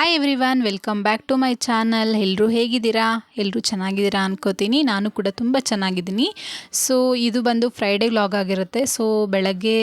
Hi everyone welcome back to my channel ಎಲ್ಲರೂ ಹೇಗಿದ್ದೀರಾ? ಎಲ್ಲರೂ ಚೆನ್ನಾಗಿದ್ದೀರಾ ಅನ್ಕೋತೀನಿ. ನಾನು ಕೂಡ ತುಂಬ ಚೆನ್ನಾಗಿದ್ದೀನಿ. ಸೊ ಇದು ಬಂದು ಫ್ರೈಡೇ ವ್ಲಾಗ್ ಆಗಿರುತ್ತೆ. ಸೊ ಬೆಳಗ್ಗೆ,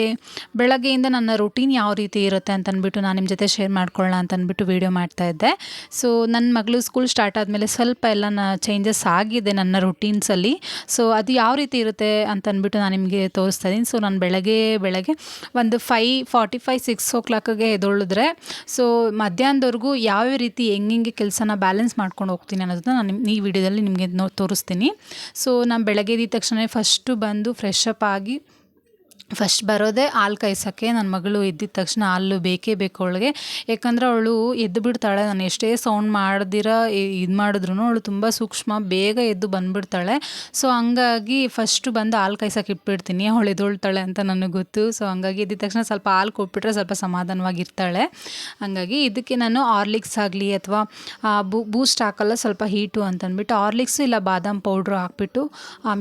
ಬೆಳಗ್ಗೆಯಿಂದ ನನ್ನ ರುಟೀನ್ ಯಾವ ರೀತಿ ಇರುತ್ತೆ ಅಂತ ಅಂದ್ಬಿಟ್ಟು ನಾನು ನಿಮ್ಮ ಜೊತೆ ಶೇರ್ ಮಾಡ್ಕೊಳ್ಳೋಣ ಅಂತ ಅಂದ್ಬಿಟ್ಟು ವೀಡಿಯೋ ಮಾಡ್ತಾ ಇದ್ದೆ. ಸೊ ನನ್ನ ಮಗಳು ಸ್ಕೂಲ್ ಸ್ಟಾರ್ಟ್ ಆದಮೇಲೆ ಸ್ವಲ್ಪ ಎಲ್ಲ ಚೇಂಜಸ್ ಆಗಿದೆ ನನ್ನ ರುಟೀನ್ಸಲ್ಲಿ ಸೊ ಅದು ಯಾವ ರೀತಿ ಇರುತ್ತೆ ಅಂತ ನಾನು ನಿಮಗೆ ತೋರಿಸ್ತಾ ಇದ್ದೀನಿ. ಸೊ ನಾನು ಬೆಳಗ್ಗೆ ಬೆಳಗ್ಗೆ ಒಂದು ಫೈ ಫಾರ್ಟಿ ಫೈ ಸಿಕ್ಸ್ ಓ ಕ್ಲಾಕ್ಗೆ ಎದೊಳಿದ್ರೆ ಸೊ ಮಧ್ಯಾಹ್ನದವರೆಗೂ ಯಾವ ರೀತಿ ಹೆಂಗೆ ಕೆಲಸನ ಬ್ಯಾಲೆನ್ಸ್ ಮಾಡ್ಕೊಂಡು ಹೋಗ್ತೀನಿ ಅನ್ನೋದನ್ನ ನಾನು ನಿಮ್ಮ ಈ ವಿಡಿಯೋದಲ್ಲಿ ನಿಮಗೆ ನೋ ತೋರಿಸ್ತೀನಿ. ಸೊ ನಾನು ಬೆಳಗ್ಗೆ ಎದ್ದ ತಕ್ಷಣ ಫಸ್ಟು ಬಂದು ಫ್ರೆಶ್ ಅಪ್ ಆಗಿ ಫಸ್ಟ್ ಬರೋದೇ ಹಾಲು ಕಾಯ್ಸೋಕ್ಕೆ. ನನ್ನ ಮಗಳು ಎದ್ದಿದ ತಕ್ಷಣ ಹಾಲು ಬೇಕೇ ಬೇಕು ಅವಳಿಗೆ. ಯಾಕಂದರೆ ಅವಳು ಎದ್ದು ಬಿಡ್ತಾಳೆ. ನಾನು ಎಷ್ಟೇ ಸೌಂಡ್ ಮಾಡ್ದಿರ ಇದು ಮಾಡಿದ್ರು ಅವಳು ತುಂಬ ಸೂಕ್ಷ್ಮ, ಬೇಗ ಎದ್ದು ಬಂದುಬಿಡ್ತಾಳೆ. ಸೊ ಹಂಗಾಗಿ ಫಸ್ಟು ಬಂದು ಹಾಲು ಕಾಯ್ಸೋಕೆ ಇಟ್ಬಿಡ್ತೀನಿ. ಅವಳು ಎದ್ದೊಳ್ತಾಳೆ ಅಂತ ನನಗೆ ಗೊತ್ತು. ಸೊ ಹಂಗಾಗಿ ಎದ್ದಿದ ತಕ್ಷಣ ಸ್ವಲ್ಪ ಹಾಲು ಕೊಟ್ಬಿಟ್ರೆ ಸ್ವಲ್ಪ ಸಮಾಧಾನವಾಗಿರ್ತಾಳೆ. ಹಂಗಾಗಿ ಇದಕ್ಕೆ ನಾನು ಆರ್ಲಿಕ್ಸ್ ಆಗಲಿ ಅಥವಾ ಬೂಸ್ಟ್ ಹಾಕಲ್ಲ, ಸ್ವಲ್ಪ ಹೀಟು ಅಂತಂದ್ಬಿಟ್ಟು ಆರ್ಲಿಕ್ಸು ಇಲ್ಲ, ಬಾದಾಮ್ ಪೌಡ್ರು ಹಾಕ್ಬಿಟ್ಟು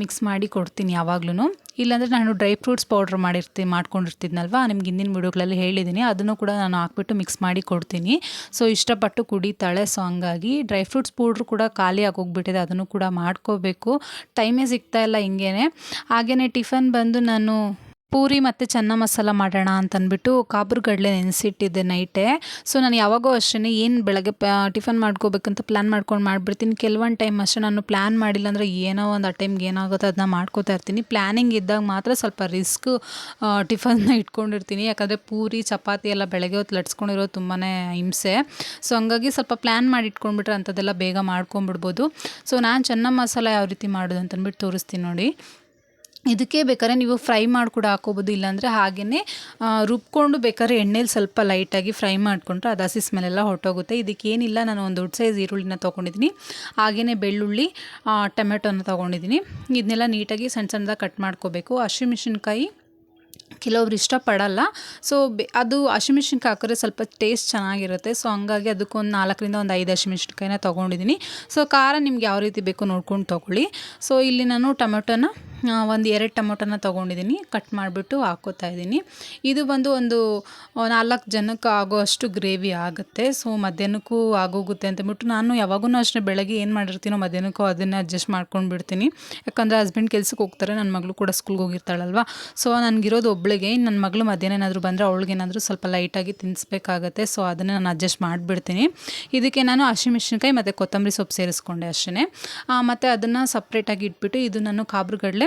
ಮಿಕ್ಸ್ ಮಾಡಿ ಕೊಡ್ತೀನಿ ಯಾವಾಗ್ಲೂ ಇಲ್ಲಾಂದರೆ ನಾನು ಡ್ರೈ ಫ್ರೂಟ್ಸ್ ಪೌಡ್ರ್ ಮಾಡಿರ್ತಿ, ಮಾಡ್ಕೊಂಡಿರ್ತಿದ್ನಲ್ವ? ನಿಮ್ಗೆ ಹಿಂದಿನ ವಿಡಿಯೋಗಳಲ್ಲಿ ಹೇಳಿದ್ದೀನಿ ಅದನ್ನು ಕೂಡ ನಾನು ಹಾಕ್ಬಿಟ್ಟು ಮಿಕ್ಸ್ ಮಾಡಿ ಕೊಡ್ತೀನಿ. ಸೊ, ಇಷ್ಟಪಟ್ಟು ಕುಡಿತಾಳೆ. ಸೊ, ಹಂಗಾಗಿ ಡ್ರೈ ಫ್ರೂಟ್ಸ್ ಪೌಡ್ರ್ ಕೂಡ ಖಾಲಿ ಆಗೋಗ್ಬಿಟ್ಟಿದೆ. ಅದನ್ನು ಕೂಡ ಮಾಡ್ಕೋಬೇಕು. ಟೈಮೇ ಸಿಗ್ತಾ ಇಲ್ಲ ಹಿಂಗೇನೆ. ಹಾಗೆಯೇ ಟಿಫನ್ ಬಂದು ನಾನು ಪೂರಿ ಮತ್ತು ಚೆನ್ನ ಮಸಾಲ ಮಾಡೋಣ ಅಂತಂದ್ಬಿಟ್ಟು ಕಾಬ್ರುಗಡ್ಲೆ ನೆನೆಸಿಟ್ಟಿದ್ದೆ ನೈಟೇ ಸೊ ನಾನು ಯಾವಾಗೋ ಅಷ್ಟೇ ಏನು ಬೆಳಗ್ಗೆ ಟಿಫನ್ ಮಾಡ್ಕೋಬೇಕಂತ ಪ್ಲ್ಯಾನ್ ಮಾಡ್ಕೊಂಡು ಮಾಡಿಬಿಡ್ತೀನಿ. ಕೆಲವೊಂದು ಟೈಮ್ ಅಷ್ಟೇ ನಾನು ಪ್ಲ್ಯಾನ್ ಮಾಡಿಲ್ಲ ಅಂದರೆ ಏನೋ ಒಂದು ಆ ಟೈಮ್ಗೆ ಏನಾಗುತ್ತೋ ಅದನ್ನ ಮಾಡ್ಕೋತಾ ಇರ್ತೀನಿ. ಪ್ಲ್ಯಾನಿಂಗ್ ಇದ್ದಾಗ ಮಾತ್ರ ಸ್ವಲ್ಪ ರಿಸ್ಕ್ ಟಿಫನ್ನ ಇಟ್ಕೊಂಡಿರ್ತೀನಿ. ಯಾಕಂದರೆ ಪೂರಿ, ಚಪಾತಿ ಎಲ್ಲ ಬೆಳಗ್ಗೆ ಹೊತ್ತು ಲಟ್ಸ್ಕೊಂಡಿರೋದು ತುಂಬಾ ಹಿಂಸೆ. ಸೊ ಹಂಗಾಗಿ ಸ್ವಲ್ಪ ಪ್ಲ್ಯಾನ್ ಮಾಡಿ ಇಟ್ಕೊಂಡ್ಬಿಟ್ರೆ ಅಂಥದ್ದೆಲ್ಲ ಬೇಗ ಮಾಡ್ಕೊಂಬಿಡ್ಬೋದು ಸೊ ನಾನು ಚೆನ್ನ ಮಸಾಲ ಯಾವ ರೀತಿ ಮಾಡೋದು ಅಂತಂದ್ಬಿಟ್ಟು ತೋರಿಸ್ತೀನಿ ನೋಡಿ. ಇದಕ್ಕೆ ಬೇಕಾದ್ರೆ ನೀವು ಫ್ರೈ ಮಾಡಿ ಕೂಡ ಹಾಕೋಬೋದು, ಇಲ್ಲಾಂದರೆ ಹಾಗೆಯೇ ರುಬ್ಕೊಂಡು ಬೇಕಾದ್ರೆ ಎಣ್ಣೆಲಿ ಸ್ವಲ್ಪ ಲೈಟಾಗಿ ಫ್ರೈ ಮಾಡಿಕೊಂಡ್ರೆ ಅದು ಹಸಿ ಸ್ಮೆಲ್ಲೆಲ್ಲ ಹೊರಟೋಗುತ್ತೆ. ಇದಕ್ಕೇನಿಲ್ಲ, ನಾನು ಒಂದು ದೊಡ್ಡ ಸೈಜ್ ಈರುಳ್ಳಿನ ತೊಗೊಂಡಿದ್ದೀನಿ. ಹಾಗೆಯೇ ಬೆಳ್ಳುಳ್ಳಿ ಟೊಮೆಟೊನ ತೊಗೊಂಡಿದ್ದೀನಿ. ಇದನ್ನೆಲ್ಲ ನೀಟಾಗಿ ಸಣ್ಣ ಸಣ್ಣದಾಗಿ ಕಟ್ ಮಾಡ್ಕೋಬೇಕು. ಹಸಿಮೆಣ್ಸಿನ್ಕಾಯಿ ಕೆಲವೊಬ್ರು ಇಷ್ಟಪಡಲ್ಲ. ಸೊ ಅದು ಹಸಿಮೆಣ್ಸಿನ್ಕಾಯಿ ಹಾಕಿದ್ರೆ ಸ್ವಲ್ಪ ಟೇಸ್ಟ್ ಚೆನ್ನಾಗಿರುತ್ತೆ. ಸೊ ಹಂಗಾಗಿ ಅದಕ್ಕೊಂದು ನಾಲ್ಕರಿಂದ ಒಂದು ಐದು ಹಸಿಮೆಣ್ಸಿನ್ಕಾಯಿನ ತೊಗೊಂಡಿದ್ದೀನಿ. ಸೊ ಖಾರ ನಿಮ್ಗೆ ಯಾವ ರೀತಿ ಬೇಕು ನೋಡ್ಕೊಂಡು ತೊಗೊಳ್ಳಿ. ಸೊ ಇಲ್ಲಿ ನಾನು ಟೊಮೆಟೊನ ಒಂದು ಎರಡು ಟೊಮೊಟೊನ ತೊಗೊಂಡಿದ್ದೀನಿ ಕಟ್ ಮಾಡಿಬಿಟ್ಟು ಹಾಕ್ಕೋತಾ ಇದ್ದೀನಿ ಇದು ಬಂದು ಒಂದು ನಾಲ್ಕು ಜನಕ್ಕೆ ಆಗೋ ಅಷ್ಟು ಗ್ರೇವಿ ಆಗುತ್ತೆ. ಸೊ ಮಧ್ಯಾಹ್ನಕ್ಕೂ ಆಗೋಗುತ್ತೆ ಅಂತಂದ್ಬಿಟ್ಟು ನಾನು ಯಾವಾಗೂ ಅಷ್ಟೇ ಬೆಳಗ್ಗೆ ಏನು ಮಾಡಿರ್ತೀನೋ ಮಧ್ಯಾಹ್ನಕ್ಕೂ ಅದನ್ನು ಅಡ್ಜಸ್ಟ್ ಮಾಡ್ಕೊಂಡು ಬಿಡ್ತೀನಿ. ಯಾಕಂದರೆ ಹಸ್ಬೆಂಡ್ ಕೆಲ್ಸಕ್ಕೆ ಹೋಗ್ತಾರೆ ನನ್ನ ಮಗಳು ಕೂಡ ಸ್ಕೂಲ್ಗೆ ಹೋಗಿರ್ತಾಳಲ್ವ. ಸೊ ನನಗಿರೋದು ಒಬ್ಳಿಗೆ ನನ್ನ ಮಗಳು ಮಧ್ಯಾಹ್ನ ಏನಾದರೂ ಬಂದರೆ ಅವಳಿಗೇನಾದರೂ ಸ್ವಲ್ಪ ಲೈಟಾಗಿ ತಿನ್ನಿಸ್ಬೇಕಾಗತ್ತೆ ಸೊ ಅದನ್ನು ನಾನು ಅಡ್ಜಸ್ಟ್ ಮಾಡಿಬಿಡ್ತೀನಿ. ಇದಕ್ಕೆ ನಾನು ಹಸಿಮೆಣ್ಸಿನ್ಕಾಯಿ ಮತ್ತು ಕೊತ್ತಂಬರಿ ಸೊಪ್ಪು ಸೇರಿಸ್ಕೊಂಡೆ ಅಷ್ಟೇ ಮತ್ತು ಅದನ್ನು ಸಪ್ರೇಟಾಗಿ ಇಟ್ಬಿಟ್ಟು ಇದು ನಾನು ಕಾಬ್ರುಗಡ್ಲೆ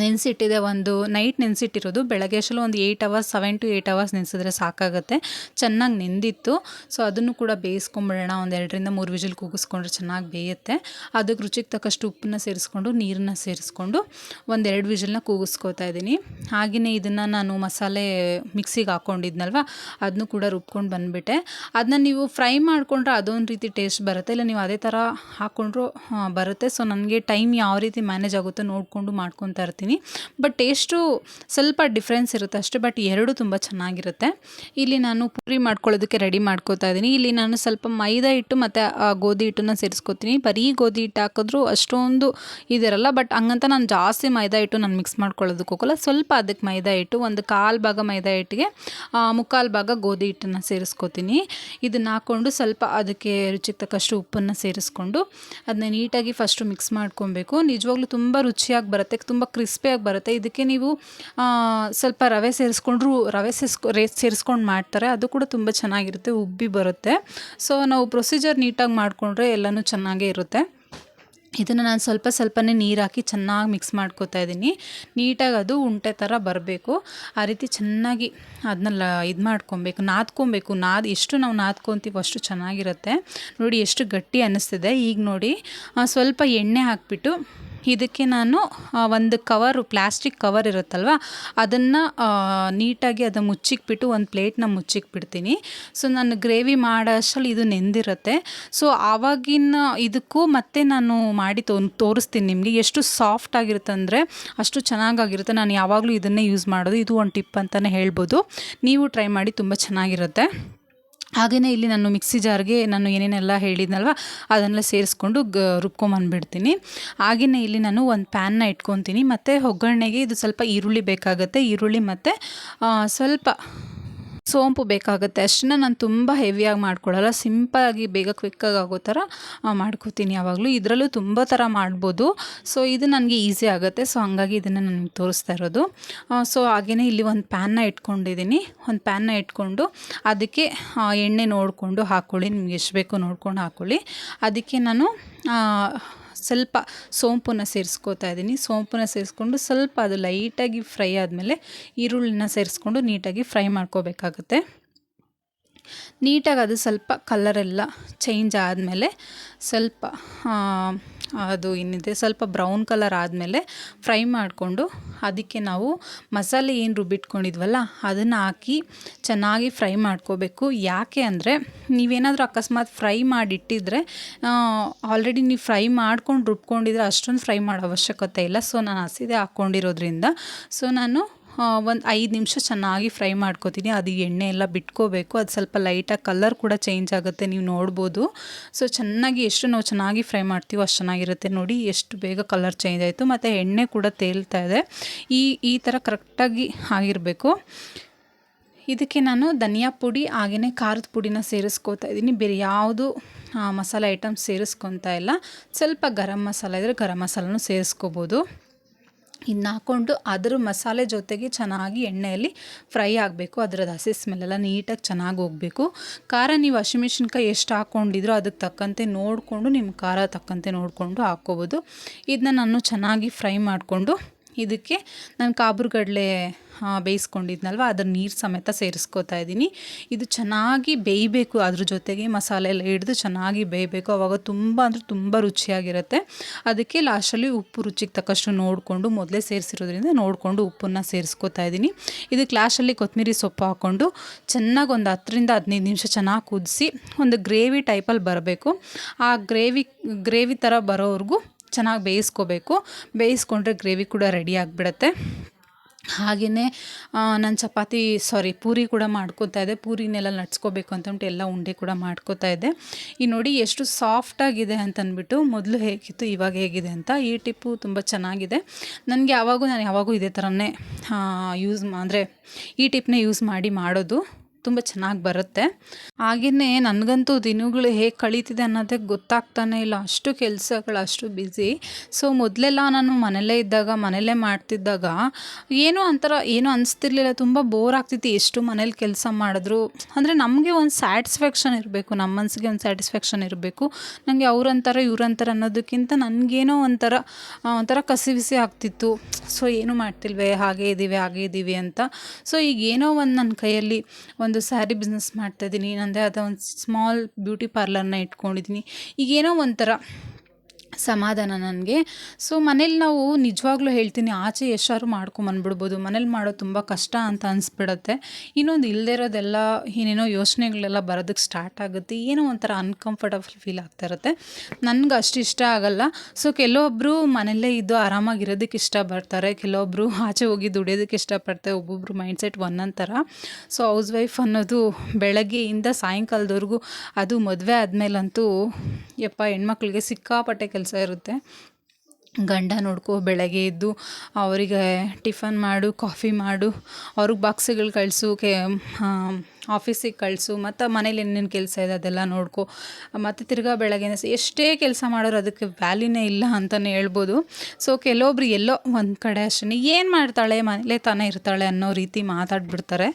ನೆನೆಸಿಟ್ಟಿದೆ ಒಂದು ನೈಟ್ ನೆನೆಸಿಟ್ಟಿರೋದು. ಬೆಳಗ್ಗೆ ಅಷ್ಟಲು ಒಂದು eight hours seven to eight hours ನೆನೆಸಿದ್ರೆ ಸಾಕಾಗುತ್ತೆ. ಚೆನ್ನಾಗಿ ನೆಂದಿತ್ತು. ಸೊ ಅದನ್ನು ಕೂಡ ಬೇಯಿಸ್ಕೊಂಬಿಡೋಣ. ಒಂದು ಎರಡರಿಂದ ಮೂರು ವಿಜಲ್ ಕೂಗಿಸ್ಕೊಂಡ್ರೆ ಚೆನ್ನಾಗಿ ಬೇಯುತ್ತೆ. ಅದಕ್ಕೆ ರುಚಿಗೆ ತಕ್ಕಷ್ಟು ಉಪ್ಪನ್ನ ಸೇರಿಸ್ಕೊಂಡು, ನೀರನ್ನ ಸೇರಿಸ್ಕೊಂಡು ಒಂದೆರಡು ವಿಜಲ್ನ ಕೂಗಿಸ್ಕೊತಾ ಇದ್ದೀನಿ. ಹಾಗೆಯೇ ಇದನ್ನು ನಾನು ಮಸಾಲೆ ಮಿಕ್ಸಿಗೆ ಹಾಕ್ಕೊಂಡಿದ್ನಲ್ವ ಅದನ್ನು ಕೂಡ ರುಬ್ಕೊಂಡು ಬಂದುಬಿಟ್ಟೆ. ಅದನ್ನ ನೀವು ಫ್ರೈ ಮಾಡಿಕೊಂಡ್ರೆ ಅದೊಂದು ರೀತಿ ಟೇಸ್ಟ್ ಬರುತ್ತೆ. ಇಲ್ಲ, ನೀವು ಅದೇ ಥರ ಹಾಕ್ಕೊಂಡ್ರೂ ಬರುತ್ತೆ. ಸೊ ನನಗೆ ಟೈಮ್ ಯಾವ ರೀತಿ ಮ್ಯಾನೇಜ್ ಆಗುತ್ತೋ ನೋಡಿಕೊಂಡು ಮಾಡ್ಕೊತಾ ಇರ್ತೀನಿ. ಬಟ್ ಟೇಸ್ಟು ಸ್ವಲ್ಪ ಡಿಫ್ರೆನ್ಸ್ ಇರುತ್ತೆ ಅಷ್ಟೆ ಬಟ್ ಎರಡು ತುಂಬ ಚೆನ್ನಾಗಿರುತ್ತೆ. ಇಲ್ಲಿ ನಾನು ಪೂರಿ ಮಾಡ್ಕೊಳ್ಳೋದಕ್ಕೆ ರೆಡಿ ಮಾಡ್ಕೋತಾ ಇದ್ದೀನಿ. ಇಲ್ಲಿ ನಾನು ಸ್ವಲ್ಪ ಮೈದಾ ಹಿಟ್ಟು ಮತ್ತು ಗೋಧಿ ಹಿಟ್ಟನ್ನು ಸೇರಿಸ್ಕೊತೀನಿ. ಬರೀ ಗೋಧಿ ಹಿಟ್ಟು ಹಾಕಿದ್ರು ಅಷ್ಟೊಂದು ಇದಿರಲ್ಲ ಬಟ್ ಹಂಗಂತ ನಾನು ಜಾಸ್ತಿ ಮೈದಾ ಹಿಟ್ಟು ನಾನು ಮಿಕ್ಸ್ ಮಾಡ್ಕೊಳ್ಳೋದಕ್ಕೆ ಹೋಗಲ್ಲ. ಸ್ವಲ್ಪ ಅದಕ್ಕೆ ಮೈದಾ ಹಿಟ್ಟು, ಒಂದು ಕಾಲು ಭಾಗ ಮೈದಾ ಹಿಟ್ಟಿಗೆ ಮುಕ್ಕಾಲು ಭಾಗ ಗೋಧಿ ಹಿಟ್ಟನ್ನು ಸೇರಿಸ್ಕೊತೀನಿ. ಇದನ್ನು ಹಾಕ್ಕೊಂಡು ಸ್ವಲ್ಪ ಅದಕ್ಕೆ ರುಚಿಗೆ ತಕ್ಕಷ್ಟು ಉಪ್ಪನ್ನು ಸೇರಿಸ್ಕೊಂಡು ಅದನ್ನ ನೀಟಾಗಿ ಫಸ್ಟು ಮಿಕ್ಸ್ ಮಾಡ್ಕೊಬೇಕು. ನಿಜವಾಗ್ಲೂ ತುಂಬ ರುಚಿಯಾಗಿ ಬರುತ್ತೆ, ತುಂಬ ಕ್ರಿಸ್ಪಿಯಾಗಿ ಬರುತ್ತೆ. ಇದಕ್ಕೆ ನೀವು ಸ್ವಲ್ಪ ರವೆ ಸೇರಿಸ್ಕೊಂಡ್ರು, ರವೆ ಸೇರಿಸ್ಕೊ, ರೇ, ಸೇರಿಸ್ಕೊಂಡು ಮಾಡ್ತಾರೆ. ಅದು ಕೂಡ ತುಂಬ ಚೆನ್ನಾಗಿರುತ್ತೆ, ಉಬ್ಬಿ ಬರುತ್ತೆ. ಸೊ ನಾವು ಪ್ರೊಸೀಜರ್ ನೀಟಾಗಿ ಮಾಡಿಕೊಂಡ್ರೆ ಎಲ್ಲನೂ ಚೆನ್ನಾಗೇ ಇರುತ್ತೆ. ಇದನ್ನು ನಾನು ಸ್ವಲ್ಪ ಸ್ವಲ್ಪನೇ ನೀರು ಹಾಕಿ ಚೆನ್ನಾಗಿ ಮಿಕ್ಸ್ ಮಾಡ್ಕೊತಾ ಇದ್ದೀನಿ. ನೀಟಾಗಿ ಅದು ಉಂಟೆ ಥರ ಬರಬೇಕು. ಆ ರೀತಿ ಚೆನ್ನಾಗಿ ಅದನ್ನೆಲ್ಲ ಇದು ಮಾಡ್ಕೊಬೇಕು, ನಾದ್ಕೊಬೇಕು. ನಾದ್, ಎಷ್ಟು ನಾವು ನಾದ್ಕೊತೀವೋ ಅಷ್ಟು ಚೆನ್ನಾಗಿರುತ್ತೆ. ನೋಡಿ ಎಷ್ಟು ಗಟ್ಟಿ ಅನ್ನಿಸ್ತಿದೆ ಈಗ ನೋಡಿ ಸ್ವಲ್ಪ ಎಣ್ಣೆ ಹಾಕ್ಬಿಟ್ಟು ಇದಕ್ಕೆ ನಾನು ಒಂದು ಕವರು ಪ್ಲಾಸ್ಟಿಕ್ ಕವರ್ ಇರುತ್ತಲ್ವ, ಅದನ್ನು ನೀಟಾಗಿ ಅದು ಮುಚ್ಚಿಕ್ಬಿಟ್ಟು ಒಂದು ಪ್ಲೇಟ್ನ ಮುಚ್ಚಿಕ್ಬಿಡ್ತೀನಿ. ಸೊ ನಾನು ಗ್ರೇವಿ ಮಾಡೋ ಅಷ್ಟರಲ್ಲಿ ಇದು ನೆಂದಿರುತ್ತೆ. ಸೊ ಆವಾಗಿನ ಇದಕ್ಕೂ ಮತ್ತೆ ನಾನು ಮಾಡಿ ತೋ, ತೋರಿಸ್ತೀನಿ ನಿಮಗೆ. ಎಷ್ಟು ಸಾಫ್ಟ್ ಆಗಿರುತ್ತೆ ಅಂದರೆ ಅಷ್ಟು ಚೆನ್ನಾಗಾಗಿರುತ್ತೆ. ನಾನು ಯಾವಾಗಲೂ ಇದನ್ನೇ ಯೂಸ್ ಮಾಡೋದು. ಇದು ಒಂದು ಟಿಪ್ ಅಂತಲೇ ಹೇಳ್ಬೋದು. ನೀವು ಟ್ರೈ ಮಾಡಿ ತುಂಬ ಚೆನ್ನಾಗಿರುತ್ತೆ. ಹಾಗೆಯೇ ಇಲ್ಲಿ ನಾನು ಮಿಕ್ಸಿ ಜಾರ್ಗೆ ನಾನು ಏನೇನೆಲ್ಲ ಹೇಳಿದ್ನಲ್ವ, ಅದನ್ನೆಲ್ಲ ಸೇರಿಸ್ಕೊಂಡು ಗ ರುಬ್ಕೊಂಬಂದ್ಬಿಡ್ತೀನಿ ಹಾಗೆಯೇ ಇಲ್ಲಿ ನಾನು ಒಂದು ಪ್ಯಾನ್ನ ಇಟ್ಕೊತೀನಿ. ಮತ್ತು ಒಗ್ಗರಣೆಗೆ ಇದು ಸ್ವಲ್ಪ ಈರುಳ್ಳಿ ಬೇಕಾಗುತ್ತೆ. ಈರುಳ್ಳಿ ಮತ್ತು ಸ್ವಲ್ಪ ಸೋಂಪು ಬೇಕಾಗುತ್ತೆ. ಅಷ್ಟನ್ನ ನಾನು ತುಂಬ ಹೆವಿಯಾಗಿ ಮಾಡ್ಕೊಳ್ಳಲ್ಲ ಸಿಂಪಲಾಗಿ ಬೇಗ ಕ್ವಿಕ್ಕಾಗಿ ಆಗೋ ಥರ ಮಾಡ್ಕೋತೀನಿ ಯಾವಾಗಲೂ. ಇದರಲ್ಲೂ ತುಂಬ ಥರ ಮಾಡ್ಬೋದು. ಸೊ ಇದು ನನಗೆ ಈಸಿ ಆಗುತ್ತೆ. ಸೊ ಹಂಗಾಗಿ ಇದನ್ನು ನನಗೆ ತೋರಿಸ್ತಾ ಇರೋದು. ಸೊ ಹಾಗೆಯೇ ಇಲ್ಲಿ ಒಂದು ಪ್ಯಾನ್ನ ಇಟ್ಕೊಂಡಿದ್ದೀನಿ ಒಂದು ಪ್ಯಾನ್ನ ಇಟ್ಕೊಂಡು ಅದಕ್ಕೆ ಎಣ್ಣೆ ನೋಡಿಕೊಂಡು ಹಾಕ್ಕೊಳ್ಳಿ ನಿಮ್ಗೆ ಎಷ್ಟು ಬೇಕೋ ನೋಡ್ಕೊಂಡು ಹಾಕ್ಕೊಳ್ಳಿ ಅದಕ್ಕೆ ನಾನು ಸ್ವಲ್ಪ ಸೋಂಪನ್ನ ಸೇರಿಸ್ಕೋತಾ ಇದ್ದೀನಿ. ಸೋಂಪನ್ನ ಸೇರಿಸ್ಕೊಂಡು ಸ್ವಲ್ಪ ಅದು ಲೈಟಾಗಿ ಫ್ರೈ ಆದಮೇಲೆ ಈರುಳ್ಳಿನ ಸೇರಿಸ್ಕೊಂಡು ನೀಟಾಗಿ ಫ್ರೈ ಮಾಡ್ಕೋಬೇಕಾಗುತ್ತೆ. ನೀಟಾಗಿ ಅದು ಸ್ವಲ್ಪ ಕಲರೆಲ್ಲ ಚೇಂಜ್ ಆದಮೇಲೆ ಸ್ವಲ್ಪ ಅದು ಏನಿದೆ ಸ್ವಲ್ಪ ಬ್ರೌನ್ ಕಲರ್ ಆದಮೇಲೆ ಫ್ರೈ ಮಾಡಿಕೊಂಡು ಅದಕ್ಕೆ ನಾವು ಮಸಾಲೆ ಏನು ರುಬ್ಬಿಟ್ಕೊಂಡಿದ್ವಲ್ಲ ಅದನ್ನು ಹಾಕಿ ಚೆನ್ನಾಗಿ ಫ್ರೈ ಮಾಡ್ಕೋಬೇಕು. ಯಾಕೆ ಅಂದರೆ ನೀವೇನಾದರೂ ಅಕಸ್ಮಾತ್ ಫ್ರೈ ಮಾಡಿಟ್ಟಿದ್ರೆ ಆಲ್ರೆಡಿ ನೀವು ಫ್ರೈ ಮಾಡ್ಕೊಂಡು ರುಬ್ಕೊಂಡಿದ್ರೆ ಅಷ್ಟೊಂದು ಫ್ರೈ ಮಾಡೋ ಅವಶ್ಯಕತೆ ಇಲ್ಲ. ಸೊ ನಾನು ಹಸಿದೆ ಹಾಕ್ಕೊಂಡಿರೋದ್ರಿಂದ ಸೊ ನಾನು ಒಂದು ಐದು ನಿಮಿಷ ಚೆನ್ನಾಗಿ ಫ್ರೈ ಮಾಡ್ಕೋತೀನಿ. ಅದು ಎಣ್ಣೆ ಎಲ್ಲ ಬಿಟ್ಕೋಬೇಕು. ಅದು ಸ್ವಲ್ಪ ಲೈಟಾಗಿ ಕಲರ್ ಕೂಡ ಚೇಂಜ್ ಆಗುತ್ತೆ, ನೀವು ನೋಡ್ಬೋದು. ಸೊ ಚೆನ್ನಾಗಿ ಎಷ್ಟು ನಾವು ಚೆನ್ನಾಗಿ ಫ್ರೈ ಮಾಡ್ತೀವೋ ಅಷ್ಟು ಚೆನ್ನಾಗಿರುತ್ತೆ. ನೋಡಿ, ಎಷ್ಟು ಬೇಗ ಕಲರ್ ಚೇಂಜ್ ಆಯಿತು. ಮತ್ತು ಎಣ್ಣೆ ಕೂಡ ತೇಲ್ತಾ ಇದೆ. ಈ ಈ ಥರ ಕರೆಕ್ಟಾಗಿ ಆಗಿರಬೇಕು. ಇದಕ್ಕೆ ನಾನು ಧನಿಯಾ ಪುಡಿ ಹಾಗೆಯೇ ಖಾರದ ಪುಡಿನ ಸೇರಿಸ್ಕೋತಾ ಇದ್ದೀನಿ ಬೇರೆ ಯಾವುದು ಮಸಾಲೆ ಐಟಮ್ ಸೇರಿಸ್ಕೊತಾ ಇಲ್ಲ. ಸ್ವಲ್ಪ ಗರಂ ಮಸಾಲೆ ಇದ್ದರೆ ಗರಂ ಮಸಾಲನೂ ಸೇರಿಸ್ಕೋಬೋದು. ಇನ್ನು ಹಾಕ್ಕೊಂಡು ಅದರ ಮಸಾಲೆ ಜೊತೆಗೆ ಚೆನ್ನಾಗಿ ಎಣ್ಣೆಯಲ್ಲಿ ಫ್ರೈ ಆಗಬೇಕು. ಅದರದ್ದು ಹಸಿ ಸ್ಮೆಲ್ಲೆಲ್ಲ ನೀಟಾಗಿ ಚೆನ್ನಾಗಿ ಹೋಗಬೇಕು. ಖಾರ ನೀವು ಹಸಿಮೆಣ್ಸಿನ್ಕಾಯಿ ಎಷ್ಟು ಹಾಕ್ಕೊಂಡಿದ್ರೋ ಅದಕ್ಕೆ ತಕ್ಕಂತೆ ನೋಡಿಕೊಂಡು ನಿಮ್ಮ ಖಾರ ತಕ್ಕಂತೆ ನೋಡಿಕೊಂಡು ಹಾಕ್ಕೋಬೋದು. ಇದನ್ನ ನಾನು ಚೆನ್ನಾಗಿ ಫ್ರೈ ಮಾಡಿಕೊಂಡು ಇದಕ್ಕೆ ನಾನು ಕಾಬೂರುಗಡಲೆ ಬೇಯಿಸ್ಕೊಂಡಿದ್ನಲ್ವ? ಅದರ ನೀರು ಸಮೇತ ಸೇರಿಸ್ಕೋತಾ ಇದ್ದೀನಿ ಇದು ಚೆನ್ನಾಗಿ ಬೇಯಬೇಕು, ಅದ್ರ ಜೊತೆಗೆ ಮಸಾಲೆ ಎಲ್ಲ ಹಿಡಿದು ಚೆನ್ನಾಗಿ ಬೇಯಬೇಕು. ಅವಾಗ ತುಂಬ ಅಂದರೆ ತುಂಬ ರುಚಿಯಾಗಿರುತ್ತೆ. ಅದಕ್ಕೆ ಲಾಸ್ಟಲ್ಲಿ ಉಪ್ಪು ರುಚಿಗೆ ತಕ್ಕಷ್ಟು ನೋಡಿಕೊಂಡು ಮೊದಲೇ ಸೇರಿಸಿರೋದ್ರಿಂದ ನೋಡಿಕೊಂಡು ಉಪ್ಪನ್ನು ಸೇರಿಸ್ಕೋತಾ ಇದ್ದೀನಿ ಇದಕ್ಕೆ ಲಾಸ್ಟಲ್ಲಿ ಕೊತ್ತಂಬರಿ ಸೊಪ್ಪು ಹಾಕ್ಕೊಂಡು ಚೆನ್ನಾಗಿ ಒಂದು ಹತ್ತರಿಂದ ಹದಿನೈದು ನಿಮಿಷ ಚೆನ್ನಾಗಿ ಕುದಿಸಿ ಒಂದು ಗ್ರೇವಿ ಟೈಪಲ್ಲಿ ಬರಬೇಕು. ಆ ಗ್ರೇವಿ ಗ್ರೇವಿ ಥರ ಬರೋವರೆಗೂ ಚೆನ್ನಾಗಿ ಬೇಯಿಸ್ಕೋಬೇಕು. ಬೇಯಿಸ್ಕೊಂಡ್ರೆ ಗ್ರೇವಿ ಕೂಡ ರೆಡಿ ಆಗಿಬಿಡತ್ತೆ. ಹಾಗೆಯೇ ನಾನು ಚಪಾತಿ, ಸಾರಿ, ಪೂರಿ ಕೂಡ ಮಾಡ್ಕೋತಾ ಇದ್ದೆ. ಪೂರಿನೆಲ್ಲ ಲಟ್ಸ್ಕೋಬೇಕು ಅಂತಂದ್ಬಿಟ್ಟು ಎಲ್ಲ ಉಂಡೆ ಕೂಡ ಮಾಡ್ಕೋತಾ ಇದ್ದೆ. ಈ ನೋಡಿ ಎಷ್ಟು ಸಾಫ್ಟಾಗಿದೆ ಅಂತಂದ್ಬಿಟ್ಟು ಮೊದಲು ಹೇಗಿತ್ತು, ಇವಾಗ ಹೇಗಿದೆ ಅಂತ ಈ ಟಿಪ್ಪು ತುಂಬ ಚೆನ್ನಾಗಿದೆ. ನನಗೆ ಯಾವಾಗೂ, ನಾನು ಯಾವಾಗೂ ಇದೇ ಥರನೇ ಯೂಸ್ ಅಂದರೆ ಈ ಟಿಪ್ಪನ್ನೇ ಯೂಸ್ ಮಾಡಿ ಮಾಡೋದು. ತುಂಬ ಚೆನ್ನಾಗಿ ಬರುತ್ತೆ. ಹಾಗೆಯೇ ನನಗಂತೂ ದಿನಗಳು ಹೇಗೆ ಕಳೀತಿದೆ ಅನ್ನೋದೇ ಗೊತ್ತಾಗ್ತಾನೆ ಇಲ್ಲ. ಅಷ್ಟು ಕೆಲಸಗಳು, ಅಷ್ಟು ಬ್ಯುಸಿ ಸೊ ಮೊದಲೆಲ್ಲ ನಾನು ಮನೆಯಲ್ಲೇ ಇದ್ದಾಗ, ಮನೆಯಲ್ಲೇ ಮಾಡ್ತಿದ್ದಾಗ ಏನೂ ಒಂಥರ ಏನೂ ಅನಿಸ್ತಿರ್ಲಿಲ್ಲ. ತುಂಬ ಬೋರ್ ಆಗ್ತಿತ್ತು. ಎಷ್ಟು ಮನೇಲಿ ಕೆಲಸ ಮಾಡಿದ್ರು. ಅಂದರೆ ನಮಗೆ ಒಂದು ಸ್ಯಾಟಿಸ್ಫ್ಯಾಕ್ಷನ್ ಇರಬೇಕು. ನಮ್ಮ ಮನಸ್ಸಿಗೆ ಒಂದು ಸ್ಯಾಟಿಸ್ಫ್ಯಾಕ್ಷನ್ ಇರಬೇಕು. ನನಗೆ ಅವ್ರಂತಾರ, ಇವ್ರಂತಾರ ಅನ್ನೋದಕ್ಕಿಂತ ನನಗೇನೋ ಒಂಥರ ಒಂಥರ ಕಸಿವಿಸಿ ಆಗ್ತಿತ್ತು. ಸೊ ಏನು ಮಾಡ್ತಿಲ್ವೇ? ಹಾಗೆ ಇದ್ದೀವಿ ಹಾಗೆ ಇದ್ದೀವಿ ಅಂತ. ಸೊ ಈಗ ಏನೋ ಒಂದು ನನ್ನ ಕೈಯಲ್ಲಿ ಒಂದು ಒಂದು ಸ್ಯಾರಿ ಬಿಸ್ನೆಸ್ ಮಾಡ್ತಾಯಿದ್ದೀನಿ ನನ್ನದೇ ಆದ ಒಂದು ಸ್ಮಾಲ್ ಬ್ಯೂಟಿ ಪಾರ್ಲರ್ನ ಇಟ್ಕೊಂಡಿದ್ದೀನಿ. ಈಗೇನೋ ಒಂಥರ ಸಮಾಧಾನ ನನಗೆ. ಸೊ ಮನೇಲಿ ನಾವು ನಿಜವಾಗ್ಲೂ ಹೇಳ್ತೀನಿ, ಆಚೆ ಎಷ್ಟಾದ್ರು ಮಾಡ್ಕೊಂಬಂದ್ಬಿಡ್ಬೋದು ಮನೇಲಿ ಮಾಡೋದು ತುಂಬ ಕಷ್ಟ ಅಂತ ಅನಿಸ್ಬಿಡತ್ತೆ. ಇನ್ನೊಂದು ಇಲ್ಲದೇ ಇರೋದೆಲ್ಲ, ಏನೇನೋ ಯೋಚನೆಗಳೆಲ್ಲ ಬರೋದಕ್ಕೆ ಸ್ಟಾರ್ಟ್ ಆಗುತ್ತೆ. ಏನೋ ಒಂಥರ ಅನ್ಕಂಫರ್ಟಬಲ್ ಫೀಲ್ ಆಗ್ತಾ ಇರುತ್ತೆ. ನನಗೆ ಅಷ್ಟು ಇಷ್ಟ ಆಗಲ್ಲ. ಸೊ ಕೆಲವೊಬ್ಬರು ಮನೆಯಲ್ಲೇ ಇದ್ದು ಆರಾಮಾಗಿರೋದಕ್ಕೆ ಇಷ್ಟಪಡ್ತಾರೆ. ಕೆಲವೊಬ್ಬರು ಆಚೆ ಹೋಗಿ ದುಡಿಯೋದಕ್ಕೆ ಇಷ್ಟಪಡ್ತಾರೆ. ಒಬ್ಬೊಬ್ಬರು ಮೈಂಡ್ಸೆಟ್ ಒಂದೊಂದು ಥರ ಸೊ ಹೌಸ್ ವೈಫ್ ಅನ್ನೋದು ಬೆಳಗ್ಗೆಯಿಂದ ಸಾಯಂಕಾಲದವರೆಗೂ, ಅದು ಮದುವೆ ಆದಮೇಲಂತೂ, ಯಪ್ಪ, ಹೆಣ್ಮಕ್ಳಿಗೆ ಸಿಕ್ಕಾಪಟ್ಟೆ ಇರುತ್ತೆ. ಗಂಡ ನೋಡ್ಕೋ ಬೆಳಗ್ಗೆ ಎದ್ದು ಅವರಿಗೆ ಟಿಫನ್ ಮಾಡು, ಕಾಫಿ ಮಾಡು, ಅವ್ರಿಗೆ ಬಾಕ್ಸ್ಗಳು ಕಳಿಸು, ಕೆ ಆಫೀಸಿಗೆ ಕಳಿಸು, ಮತ್ತು ಮನೇಲಿ ಏನೇನು ಕೆಲಸ ಇದೆ ಅದೆಲ್ಲ ನೋಡ್ಕೊ. ಮತ್ತು ತಿರ್ಗಾ ಬೆಳಗ್ಗೆ ಎಷ್ಟೇ ಕೆಲಸ ಮಾಡೋರು ಅದಕ್ಕೆ ವ್ಯಾಲ್ಯೂನೇ ಇಲ್ಲ ಅಂತಲೇ ಹೇಳ್ಬೋದು. ಸೊ, ಕೆಲವೊಬ್ರು ಎಲ್ಲೋ ಒಂದು ಕಡೆ ಅಷ್ಟೇ ಏನು ಮಾಡ್ತಾಳೆ, ಮನೇಲೇ ತಾನೇ ಇರ್ತಾಳೆ ಅನ್ನೋ ರೀತಿ ಮಾತಾಡ್ಬಿಡ್ತಾರೆ.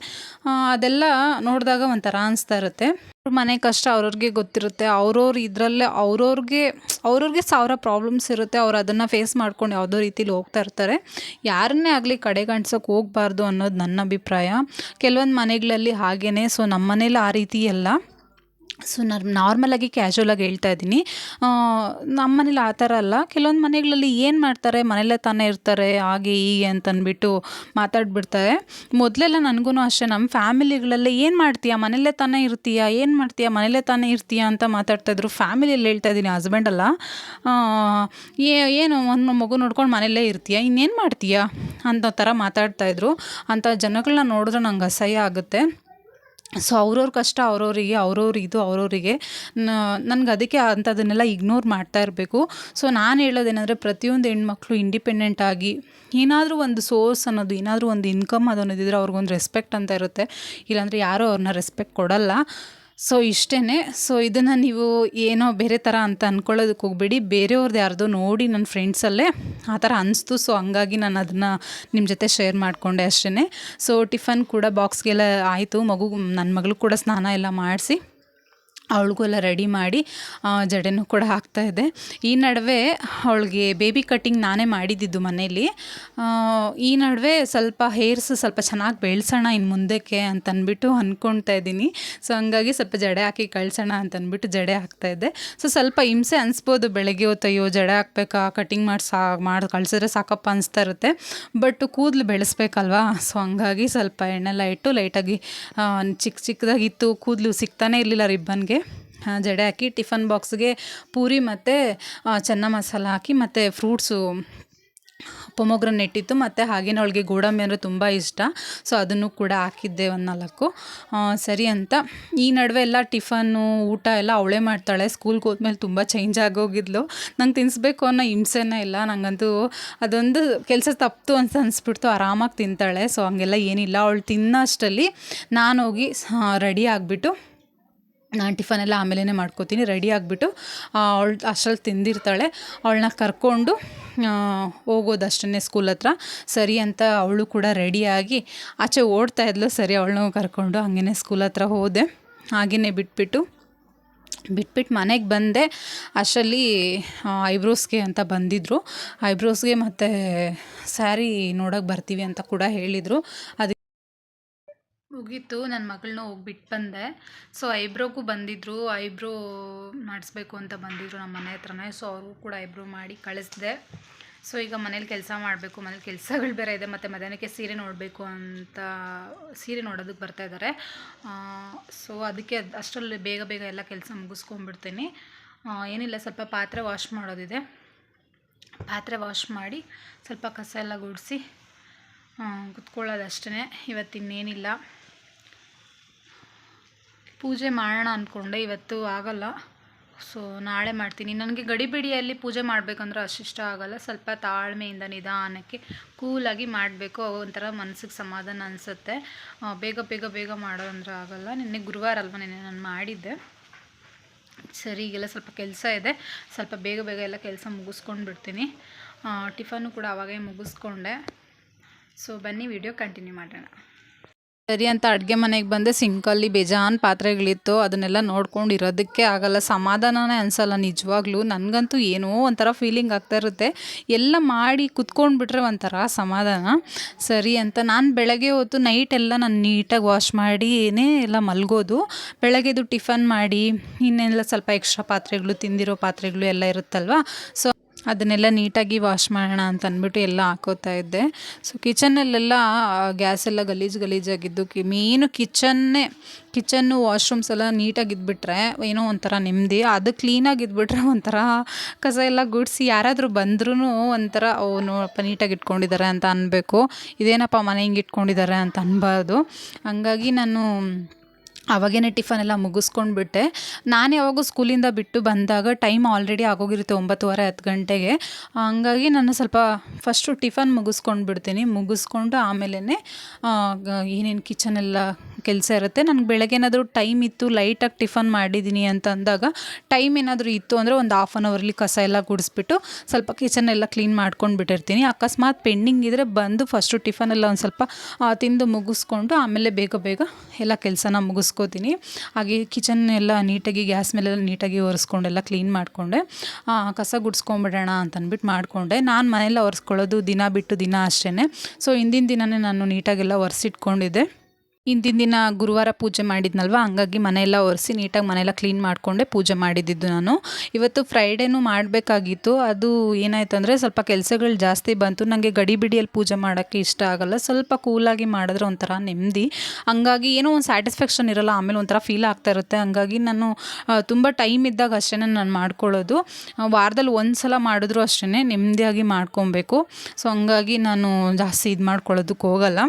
ಅದೆಲ್ಲ ನೋಡಿದಾಗ ಒಂಥರ ಅನಿಸ್ತಾ ಇರುತ್ತೆ. ಮನೆ ಕಷ್ಟ ಅವ್ರವ್ರಿಗೆ ಗೊತ್ತಿರುತ್ತೆ. ಅವ್ರವ್ರು ಇದರಲ್ಲೇ ಅವ್ರವ್ರಿಗೆ ಅವ್ರವ್ರಿಗೆ ಸಾವಿರ ಪ್ರಾಬ್ಲಮ್ಸ್ ಇರುತ್ತೆ. ಅವ್ರು ಅದನ್ನು ಫೇಸ್ ಮಾಡ್ಕೊಂಡು ಯಾವುದೋ ರೀತಿಲಿ ಹೋಗ್ತಾ ಇರ್ತಾರೆ. ಯಾರನ್ನೇ ಆಗಲಿ ಕಡೆಗಾಣಿಸೋಕೆ ಹೋಗಬಾರ್ದು ಅನ್ನೋದು ನನ್ನ ಅಭಿಪ್ರಾಯ. ಕೆಲವೊಂದು ಮನೆಗಳಲ್ಲಿ ಹಾಗೇ ಸೊ ನಮ್ಮ ಮನೇಲಿ ಆ ರೀತಿ ಎಲ್ಲ ಸೊ ನಾನು ನಾರ್ಮಲಾಗಿ ಕ್ಯಾಶುವಲಾಗಿ ಹೇಳ್ತಾ ಇದ್ದೀನಿ. ನಮ್ಮ ಮನೇಲಿ ಆ ಥರ ಅಲ್ಲ. ಕೆಲವೊಂದು ಮನೆಗಳಲ್ಲಿ ಏನು ಮಾಡ್ತಾರೆ? ಮನೆಯಲ್ಲೇ ತಾನೇ ಇರ್ತಾರೆ. ಹಾಗೆ, ಹೀಗೆ ಅಂತಂದ್ಬಿಟ್ಟು ಮಾತಾಡ್ಬಿಡ್ತಾರೆ. ಮೊದಲೆಲ್ಲ ನನಗೂ ಅಷ್ಟೇ. ನಮ್ಮ ಫ್ಯಾಮಿಲಿಗಳಲ್ಲಿ ಏನು ಮಾಡ್ತೀಯಾ? ಮನೆಯಲ್ಲೇ ತಾನೇ ಇರ್ತೀಯಾ? ಏನು ಮಾಡ್ತೀಯಾ? ಮನೆಯಲ್ಲೇ ತಾನೇ ಇರ್ತೀಯಾ ಅಂತ ಮಾತಾಡ್ತಾಯಿದ್ರು ಫ್ಯಾಮಿಲಿಯಲ್ಲಿ ಹೇಳ್ತಾ ಇದ್ದೀನಿ ಹಸ್ಬೆಂಡ್ ಅಲ್ಲ. ಏನು ಒಂದು ಮಗು ನೋಡ್ಕೊಂಡು ಮನೆಯಲ್ಲೇ ಇರ್ತೀಯಾ? ಇನ್ನೇನು ಮಾಡ್ತೀಯಾ? ಅಂತ ಥರ ಮಾತಾಡ್ತಾಯಿದ್ರು ಅಂಥ ಜನಗಳನ್ನ ನೋಡಿದ್ರೆ ನಂಗೆ ಅಸಹ್ಯ ಆಗುತ್ತೆ. ಸೊ ಅವ್ರವ್ರ ಕಷ್ಟ, ಅವ್ರವರಿಗೆ, ಅವ್ರವ್ರ ಇದು, ಅವ್ರವರಿಗೆ ನನಗೆ ಅದಕ್ಕೆ ಅಂಥದ್ದನ್ನೆಲ್ಲ ಇಗ್ನೋರ್ ಮಾಡ್ತಾ ಇರಬೇಕು. ಸೊ ನಾನು ಹೇಳೋದೇನೆಂದರೆ ಪ್ರತಿಯೊಂದು ಹೆಣ್ಮಕ್ಳು ಇಂಡಿಪೆಂಡೆಂಟ್ ಆಗಿ ಏನಾದರೂ ಒಂದು ಸೋರ್ಸ್ ಅನ್ನೋದು, ಏನಾದರೂ ಒಂದು ಇನ್ಕಮ್ ಅದು ಅನ್ನೋದಿದ್ರೆ ಅವ್ರಿಗೊಂದು ರೆಸ್ಪೆಕ್ಟ್ ಅಂತ ಇರುತ್ತೆ. ಇಲ್ಲಾಂದರೆ ಯಾರೂ ಅವ್ರನ್ನ ರೆಸ್ಪೆಕ್ಟ್ ಕೊಡಲ್ಲ. ಸೊ ಇಷ್ಟೇ ಸೊ ಇದನ್ನು ನೀವು ಏನೋ ಬೇರೆ ಥರ ಅಂತ ಅಂದ್ಕೊಳ್ಳೋದಕ್ಕೆ ಹೋಗಬೇಡಿ. ಬೇರೆಯವ್ರದ್ದು ಯಾರ್ದೋ ನೋಡಿ ನನ್ನ ಫ್ರೆಂಡ್ಸಲ್ಲೇ ಆ ಥರ ಅನಿಸ್ತು. ಸೊ ಹಂಗಾಗಿ ನಾನು ಅದನ್ನು ನಿಮ್ಮ ಜೊತೆ ಶೇರ್ ಮಾಡಿಕೊಂಡೆ ಅಷ್ಟೇ ಸೊ ಟಿಫನ್ ಕೂಡ ಬಾಕ್ಸ್ಗೆಲ್ಲ ಆಯಿತು. ಮಗು ನನ್ನ ಮಗಳು ಕೂಡ ಸ್ನಾನ ಎಲ್ಲ ಮಾಡಿಸಿ. ಅವಳಿಗೂ ಎಲ್ಲ ರೆಡಿ ಮಾಡಿ ಜಡೆನೂ ಕೂಡ ಹಾಕ್ತಾಯಿದ್ದೆ ಈ ನಡುವೆ ಅವಳಿಗೆ ಬೇಬಿ ಕಟ್ಟಿಂಗ್ ನಾನೇ ಮಾಡಿದ್ದಿದ್ದು ಮನೇಲಿ ಈ ನಡುವೆ ಸ್ವಲ್ಪ ಹೇರ್ಸ್ ಸ್ವಲ್ಪ ಚೆನ್ನಾಗಿ ಬೆಳೆಸೋಣ ಇನ್ನು ಮುಂದಕ್ಕೆ ಅಂತ ಅಂದ್ಬಿಟ್ಟು ಅಂದ್ಕೊಳ್ತಾ ಇದ್ದೀನಿ. ಸೊ, ಹಂಗಾಗಿ ಸ್ವಲ್ಪ ಜಡೆ ಹಾಕಿ ಕಳ್ಸೋಣ ಅಂತ ಅಂದ್ಬಿಟ್ಟು ಜಡೆ ಹಾಕ್ತಾಯಿದ್ದೆ ಸೊ, ಸ್ವಲ್ಪ ಹಿಂಸೆ ಅನಿಸ್ಬೋದು ಬೆಳಗ್ಗೆ ಹೊತ್ತು, ಅಯ್ಯೋ, ಜಡೆ ಹಾಕ್ಬೇಕಾ? ಕಟ್ಟಿಂಗ್ ಮಾಡಿ ಸಾ ಮಾಡಿ, ಕಳ್ಸಿದ್ರೆ ಸಾಕಪ್ಪ ಅನಿಸ್ತಾ ಇರುತ್ತೆ. ಬಟ್ ಕೂದಲು ಬೆಳೆಸ್ಬೇಕಲ್ವಾ? ಸೊ, ಹಂಗಾಗಿ ಸ್ವಲ್ಪ ಎಣ್ಣೆಲ್ಲ ಇಟ್ಟು ಲೈಟಾಗಿ ಚಿಕ್ಕ ಚಿಕ್ಕದಾಗಿತ್ತು ಕೂದಲು ಸಿಗ್ತಾನೆ ಇರಲಿಲ್ಲ ರಿಬ್ಬನ್ಗೆ. ಜಡೆ ಹಾಕಿ ಟಿಫನ್ ಬಾಕ್ಸ್ಗೆ ಪೂರಿ ಮತ್ತು ಚೆನ್ನ ಮಸಾಲ ಹಾಕಿ ಮತ್ತು ಫ್ರೂಟ್ಸು ಪೊಮೊಗ್ರನೇಟ್ ಇತ್ತು ಮತ್ತು ಹಾಗೇನ ಅವಳಿಗೆ ಗೋಡಂಬಿ ಅಂದರೆ ತುಂಬ ಇಷ್ಟ. ಸೊ ಅದನ್ನು ಕೂಡ ಹಾಕಿದ್ದೆ ಒಂದು ನಾಲ್ಕು. ಸರಿ ಅಂತ. ಈ ನಡುವೆ ಎಲ್ಲ ಟಿಫನ್ನು, ಊಟ ಎಲ್ಲ ಅವಳೇ ಮಾಡ್ತಾಳೆ. ಸ್ಕೂಲ್ಗೆ ಹೋದ್ಮೇಲೆ ತುಂಬ ಚೇಂಜ್ ಆಗೋಗಿದ್ಲು. ನಂಗೆ ತಿನ್ನಿಸ್ಬೇಕು ಅನ್ನೋ ಹಿಂಸೆನೇ ಇಲ್ಲ. ನನಗಂತೂ ಅದೊಂದು ಕೆಲಸ ತಪ್ಪು ಅಂತ ಅನಿಸ್ಬಿಡ್ತು. ಆರಾಮಾಗಿ ತಿಂತಾಳೆ. ಸೊ ಹಂಗೆಲ್ಲ ಏನಿಲ್ಲ. ಅವಳು ತಿನ್ನೋ ಅಷ್ಟರಲ್ಲಿ ನಾನು ಹೋಗಿ ರೆಡಿ ಆಗಿಬಿಟ್ಟು ನಾನು ಟಿಫನೆಲ್ಲ ಆಮೇಲೆ ಮಾಡ್ಕೋತೀನಿ ರೆಡಿ ಆಗಿಬಿಟ್ಟು ಅವಳು ಅಷ್ಟ್ರಲ್ಲಿ ತಿಂದಿರ್ತಾಳೆ. ಅವಳನ್ನ ಕರ್ಕೊಂಡು ಹೋಗೋದು ಸ್ಕೂಲ್ ಹತ್ರ. ಸರಿ ಅಂತ ಅವಳು ಕೂಡ ರೆಡಿಯಾಗಿ ಆಚೆ ಓಡ್ತಾ ಇದ್ಲು. ಸರಿ, ಅವಳನ್ನ ಕರ್ಕೊಂಡು ಹಾಗೇ ಸ್ಕೂಲ್ ಹತ್ರ ಹೋದೆ. ಹಾಗೆಯೇ ಬಿಟ್ಬಿಟ್ಟು ಬಿಟ್ಬಿಟ್ಟು ಮನೆಗೆ ಬಂದೆ. ಅಷ್ಟರಲ್ಲಿ ಐಬ್ರೋಸ್ಗೆ ಅಂತ ಬಂದಿದ್ದರು ಐಬ್ರೋಸ್ಗೆ ಮತ್ತು ಸ್ಯಾರಿ ನೋಡೋಕೆ ಬರ್ತೀವಿ ಅಂತ ಕೂಡ ಹೇಳಿದರು. ಅದಕ್ಕೆ ಮುಗೀತು ನನ್ನ ಮಗಳನ್ನ ಹೋಗ್ಬಿಟ್ಟು ಬಂದೆ. ಸೊ, ಐಬ್ರೋಗೂ ಬಂದಿದ್ದರು ಐಬ್ರೋ ಮಾಡಿಸ್ಬೇಕು ಅಂತ ಬಂದಿದ್ದರು ನಮ್ಮ ಮನೆ ಹತ್ರನೇ. ಸೊ ಅವ್ರಿಗೂ ಕೂಡ ಐಬ್ರೋ ಮಾಡಿ ಕಳಿಸ್ದೆ. ಸೊ, ಈಗ ಮನೇಲಿ ಕೆಲಸ ಮಾಡಬೇಕು. ಮನೇಲಿ ಕೆಲಸಗಳು ಬೇರೆ ಇದೆ. ಮತ್ತು ಮಧ್ಯಾಹ್ನಕ್ಕೆ ಸೀರೆ ನೋಡಬೇಕು ಅಂತ ಸೀರೆ ನೋಡೋದಕ್ಕೆ ಬರ್ತಾ ಇದ್ದಾರೆ ಸೊ, ಅದಕ್ಕೆ ಅಷ್ಟರಲ್ಲಿ ಬೇಗ ಬೇಗ ಎಲ್ಲ ಕೆಲಸ ಮುಗಿಸ್ಕೊಂಡ್ಬಿಡ್ತೀನಿ. ಏನಿಲ್ಲ, ಸ್ವಲ್ಪ ಪಾತ್ರೆ ವಾಶ್ ಮಾಡೋದಿದೆ. ಪಾತ್ರೆ ವಾಶ್ ಮಾಡಿ ಸ್ವಲ್ಪ ಕಸ ಎಲ್ಲ ಗುಡಿಸಿ ಕುತ್ಕೊಳ್ಳೋದು ಅಷ್ಟೇ ಇವತ್ತಿನ್ನೇನಿಲ್ಲ. ಪೂಜೆ ಮಾಡೋಣ ಅಂದ್ಕೊಂಡೆ ಇವತ್ತು ಆಗಲ್ಲ. ಸೊ ನಾಳೆ ಮಾಡ್ತೀನಿ. ನನಗೆ ಗಡಿಬಿಡಿಯಲ್ಲಿ ಪೂಜೆ ಮಾಡಬೇಕಂದ್ರೆ ಅಷ್ಟಿಷ್ಟ ಆಗಲ್ಲ. ಸ್ವಲ್ಪ ತಾಳ್ಮೆಯಿಂದ ನಿಧಾನಕ್ಕೆ ಕೂಲಾಗಿ ಮಾಡಬೇಕು. ಒಂಥರ ಮನಸ್ಸಿಗೆ ಸಮಾಧಾನ ಅನಿಸುತ್ತೆ. ಬೇಗ ಬೇಗ ಬೇಗ ಮಾಡೋ ಅಂದ್ರೆ ಆಗಲ್ಲ. ನಿನ್ನೆ ಗುರುವಾರ ಅಲ್ವ ನಿನ್ನೆ ನಾನು ಮಾಡಿದ್ದೆ. ಸರಿ, ಈಗೆಲ್ಲ ಸ್ವಲ್ಪ ಕೆಲಸ ಇದೆ. ಸ್ವಲ್ಪ ಬೇಗ ಬೇಗ ಎಲ್ಲ ಕೆಲಸ ಮುಗಿಸ್ಕೊಂಡು ಬಿಡ್ತೀನಿ. ಟಿಫನ್ನು ಕೂಡ ಅವಾಗೇ ಮುಗಿಸ್ಕೊಂಡೆ. ಸೊ ಬನ್ನಿ, ವಿಡಿಯೋ ಕಂಟಿನ್ಯೂ ಮಾಡೋಣ. ಸರಿ ಅಂತ ಅಡುಗೆ ಮನೆಗೆ ಬಂದೆ. ಸಿಂಕಲ್ಲಿ ಬೇಜಾನ್ ಪಾತ್ರೆಗಳಿತ್ತು. ಅದನ್ನೆಲ್ಲ ನೋಡ್ಕೊಂಡು ಇರೋದಕ್ಕೆ ಆಗಲ್ಲ. ಸಮಾಧಾನನೇ ಅನಿಸಲ್ಲ ನಿಜವಾಗ್ಲೂ. ನನಗಂತೂ ಏನೋ ಒಂಥರ ಫೀಲಿಂಗ್ ಆಗ್ತಾ ಇರುತ್ತೆ. ಎಲ್ಲ ಮಾಡಿ ಕುತ್ಕೊಂಡ್ಬಿಟ್ರೆ ಒಂಥರ ಸಮಾಧಾನ. ಸರಿ ಅಂತ ನಾನು ಬೆಳಗ್ಗೆ ಹೊತ್ತು ನೈಟ್ ಎಲ್ಲ ನಾನು ನೀಟಾಗಿ ವಾಶ್ ಮಾಡಿ ಏನೇ ಎಲ್ಲ ಮಲಗೋದು. ಬೆಳಗ್ಗೆದು ಟಿಫನ್ ಮಾಡಿ, ಇನ್ನೆಲ್ಲ ಸ್ವಲ್ಪ ಎಕ್ಸ್ಟ್ರಾ ಪಾತ್ರೆಗಳು, ತಿಂದಿರೋ ಪಾತ್ರೆಗಳು ಎಲ್ಲ ಇರುತ್ತಲ್ವ? ಸೊ ಅದನ್ನೆಲ್ಲ ನೀಟಾಗಿ ವಾಶ್ ಮಾಡೋಣ ಅಂತ ಅಂದ್ಬಿಟ್ಟು ಎಲ್ಲ ಹಾಕೋತಾ ಇದ್ದೆ. ಸೊ ಕಿಚನಲ್ಲೆಲ್ಲ ಗ್ಯಾಸ್ ಎಲ್ಲ ಗಲೀಜು ಗಲೀಜಾಗಿದ್ದು, ಕಿ ಮೇನು ಕಿಚನ್ನೇ ಕಿಚನ್ನು ವಾಶ್ರೂಮ್ಸ್ ಎಲ್ಲ ನೀಟಾಗಿ ಇದ್ಬಿಟ್ರೆ ಏನೋ ಒಂಥರ ನೆಮ್ಮದಿ. ಅದು ಕ್ಲೀನಾಗಿ ಇದ್ಬಿಟ್ರೆ ಒಂಥರ ಕಸ ಎಲ್ಲ ಗುಡಿಸಿ ಯಾರಾದರೂ ಬಂದ್ರೂ ಒಂಥರ, ಓ, ನೋಡಪ್ಪ, ನೀಟಾಗಿ ಇಟ್ಕೊಂಡಿದ್ದಾರೆ ಅಂತ ಅನ್ಬೇಕು. ಇದೇನಪ್ಪ ಮನೆ ಹಿಂಗೆ ಇಟ್ಕೊಂಡಿದ್ದಾರೆ ಅಂತ ಅನ್ಬಾರ್ದು. ಹಂಗಾಗಿ ನಾನು ಅವಾಗೇ ಟಿಫನ್ ಎಲ್ಲ ಮುಗಿಸ್ಕೊಂಡ್ಬಿಟ್ಟೆ. ನಾನು ಯಾವಾಗೂ ಸ್ಕೂಲಿಂದ ಬಿಟ್ಟು ಬಂದಾಗ ಟೈಮ್ ಆಲ್ರೆಡಿ ಆಗೋಗಿರುತ್ತೆ ಒಂಬತ್ತುವರೆ ಹತ್ತು ಗಂಟೆಗೆ. ಹಂಗಾಗಿ ನಾನು ಸ್ವಲ್ಪ ಫಸ್ಟು ಟಿಫನ್ ಮುಗಿಸ್ಕೊಂಡು ಬಿಡ್ತೀನಿ ಮುಗಿಸ್ಕೊಂಡು ಆಮೇಲೆ ಏನೇನು ಕಿಚನೆಲ್ಲ ಕೆಲಸ ಇರುತ್ತೆ. ನನಗೆ ಬೆಳಗ್ಗೆ ಏನಾದರೂ ಟೈಮ್ ಇತ್ತು ಲೈಟಾಗಿ ಟಿಫನ್ ಮಾಡಿದ್ದೀನಿ ಅಂತ ಅಂದಾಗ ಟೈಮ್ ಏನಾದರೂ ಇತ್ತು ಅಂದರೆ ಒಂದು ಹಾಫ್ ಆನ್ ಅವರ್ಲಿ ಕಸ ಎಲ್ಲ ಗುಡಿಸ್ಬಿಟ್ಟು ಸ್ವಲ್ಪ ಕಿಚನ್ ಎಲ್ಲ ಕ್ಲೀನ್ ಮಾಡ್ಕೊಂಡು ಬಿಟ್ಟಿರ್ತೀನಿ ಅಕಸ್ಮಾತ್ ಪೆಂಡಿಂಗ್ ಇದ್ದರೆ ಬಂದು ಫಸ್ಟು ಟಿಫನ್ ಎಲ್ಲ ಒಂದು ಸ್ವಲ್ಪ ತಿಂದು ಮುಗಿಸ್ಕೊಂಡು ಆಮೇಲೆ ಬೇಗ ಬೇಗ ಎಲ್ಲ ಕೆಲಸನ ಮುಗಿಸ್ಕೋತೀನಿ. ಹಾಗೆ ಕಿಚನ್ ಎಲ್ಲ ನೀಟಾಗಿ ಗ್ಯಾಸ್ ಮೇಲೆಲ್ಲ ನೀಟಾಗಿ ಒರೆಸ್ಕೊಂಡೆಲ್ಲ ಕ್ಲೀನ್ ಮಾಡಿಕೊಂಡೆ. ಕಸ ಗುಡಿಸ್ಕೊಂಬಿಡೋಣ ಅಂತ ಅಂದ್ಬಿಟ್ಟು ಮಾಡಿಕೊಂಡೆ. ನಾನು ಮನೆಯಲ್ಲ ಒರೆಸ್ಕೊಳ್ಳೋದು ದಿನ ಬಿಟ್ಟು ದಿನ ಅಷ್ಟೇ ಸೊ ಹಿಂದಿನ ದಿನವೇ ನಾನು ನೀಟಾಗೆಲ್ಲ ಒರೆಸಿಟ್ಕೊಂಡಿದ್ದೆ. ಹಿಂದಿನ ದಿನ ಗುರುವಾರ ಪೂಜೆ ಮಾಡಿದ್ನಲ್ವ? ಹಂಗಾಗಿ ಮನೆಯೆಲ್ಲ ಒರೆಸಿ ನೀಟಾಗಿ ಮನೆಯೆಲ್ಲ ಕ್ಲೀನ್ ಮಾಡಿಕೊಂಡೆ ಪೂಜೆ ಮಾಡಿದ್ದಿದ್ದು ನಾನು. ಇವತ್ತು ಫ್ರೈಡೇನೂ ಮಾಡಬೇಕಾಗಿತ್ತು. ಅದು ಏನಾಯ್ತು ಅಂದರೆ ಸ್ವಲ್ಪ ಕೆಲಸಗಳು ಜಾಸ್ತಿ ಬಂತು. ನನಗೆ ಗಡಿಬಿಡಿಯಲ್ಲಿ ಪೂಜೆ ಮಾಡೋಕ್ಕೆ ಇಷ್ಟ ಆಗಲ್ಲ. ಸ್ವಲ್ಪ ಕೂಲಾಗಿ ಮಾಡಿದ್ರೆ ಒಂಥರ ನೆಮ್ಮದಿ. ಹಂಗಾಗಿ ಏನೋ ಒಂದು ಸ್ಯಾಟಿಸ್ಫ್ಯಾಕ್ಷನ್ ಇರೋಲ್ಲ, ಆಮೇಲೆ ಒಂಥರ ಫೀಲ್ ಆಗ್ತಾ ಇರುತ್ತೆ. ಹಂಗಾಗಿ ನಾನು ತುಂಬ ಟೈಮ್ ಇದ್ದಾಗ ಅಷ್ಟೇ ನಾನು ಮಾಡ್ಕೊಳ್ಳೋದು. ವಾರದಲ್ಲಿ ಒಂದು ಸಲ ಮಾಡಿದ್ರು ಅಷ್ಟೇ ನೆಮ್ಮದಿಯಾಗಿ ಮಾಡ್ಕೊಬೇಕು. ಸೊ ಹಂಗಾಗಿ ನಾನು ಜಾಸ್ತಿ ಇದು ಮಾಡ್ಕೊಳ್ಳೋದಕ್ಕೆ ಹೋಗಲ್ಲ.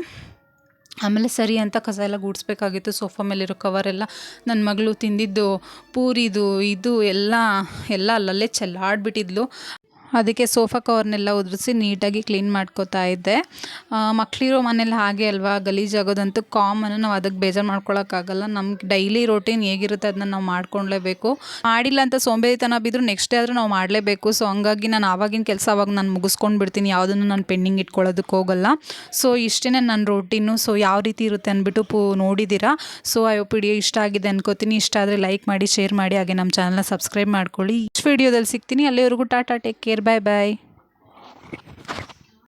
ಆಮೇಲೆ ಸರಿ ಅಂತ ಕಸ ಎಲ್ಲ ಗುಡಿಸ್ಬೇಕಾಗಿತ್ತು, ಸೋಫಾ ಮೇಲಿರೋ ಕವರೆಲ್ಲ ನನ್ನ ಮಗಳು ತಿಂದಿದ್ದು ಪೂರಿದು, ಇದು ಎಲ್ಲ ಎಲ್ಲ ಅಲ್ಲಲ್ಲೇ ಚೆಲ್ಲಾಡ್ಬಿಟ್ಟಿದ್ಲು. ಅದಕ್ಕೆ ಸೋಫಾ ಕವರ್ನೆಲ್ಲ ಉದುರಿಸಿ ನೀಟಾಗಿ ಕ್ಲೀನ್ ಮಾಡ್ಕೋತಾ ಇದ್ದೆ. ಮಕ್ಕಳಿರೋ ಮನೇಲಿ ಹಾಗೆ ಅಲ್ವಾ ಗಲೀಜಾಗೋದಂತೂ ಕಾಮನ್, ನಾವು ಅದಕ್ಕೆ ಬೇಜಾರು ಮಾಡ್ಕೊಳಕ್ಕಾಗಲ್ಲ. ನಮ್ಗೆ ಡೈಲಿ ರೊಟೀನ್ ಹೇಗಿರುತ್ತೆ ಅದನ್ನ ನಾವು ಮಾಡ್ಕೊಳ್ಲೇಬೇಕು ಮಾಡಿಲ್ಲ ಅಂತ ಸೋಂಬೇರಿತನ ಬಿದ್ದರೂ ನೆಕ್ಸ್ಟ್ ಡೇ ಆದರೂ ನಾವು ಮಾಡಲೇಬೇಕು. ಸೊ ಹಂಗಾಗಿ ನಾನು ಆವಾಗಿನ ಕೆಲಸ ಅವಾಗ ನಾನು ಮುಗಿಸ್ಕೊಂಡು ಬಿಡ್ತೀನಿ. ಯಾವುದನ್ನು ನಾನು ಪೆಂಡಿಂಗ್ ಇಟ್ಕೊಳ್ಳೋದಕ್ಕೆ ಹೋಗಲ್ಲ. ಸೊ ಇಷ್ಟೇ ನನ್ನ ರೊಟೀನು. ಸೊ ಯಾವ ರೀತಿ ಇರುತ್ತೆ ಅಂದ್ಬಿಟ್ಟು ಪೂ ನೋಡಿದ್ದೀರಾ ಸೊ ಐ ವಿಡಿಯೋ ಇಷ್ಟ ಆಗಿದೆ ಅನ್ಕೋತೀನಿ. ಇಷ್ಟ ಆದರೆ ಲೈಕ್ ಮಾಡಿ ಶೇರ್ ಮಾಡಿ. ಹಾಗೆ ನಮ್ಮ ಚಾನಲ್ನ ಸಬ್ಸ್ಕ್ರೈಬ್ ಮಾಡ್ಕೊಳ್ಳಿ. ಇಷ್ಟು ವಿಡಿಯೋದಲ್ಲಿ ಸಿಗ್ತೀನಿ. ಅಲ್ಲಿವರೆಗೂ ಟಾಟಾ ಟೇಕ್ ಕೇರ್ Bye-bye.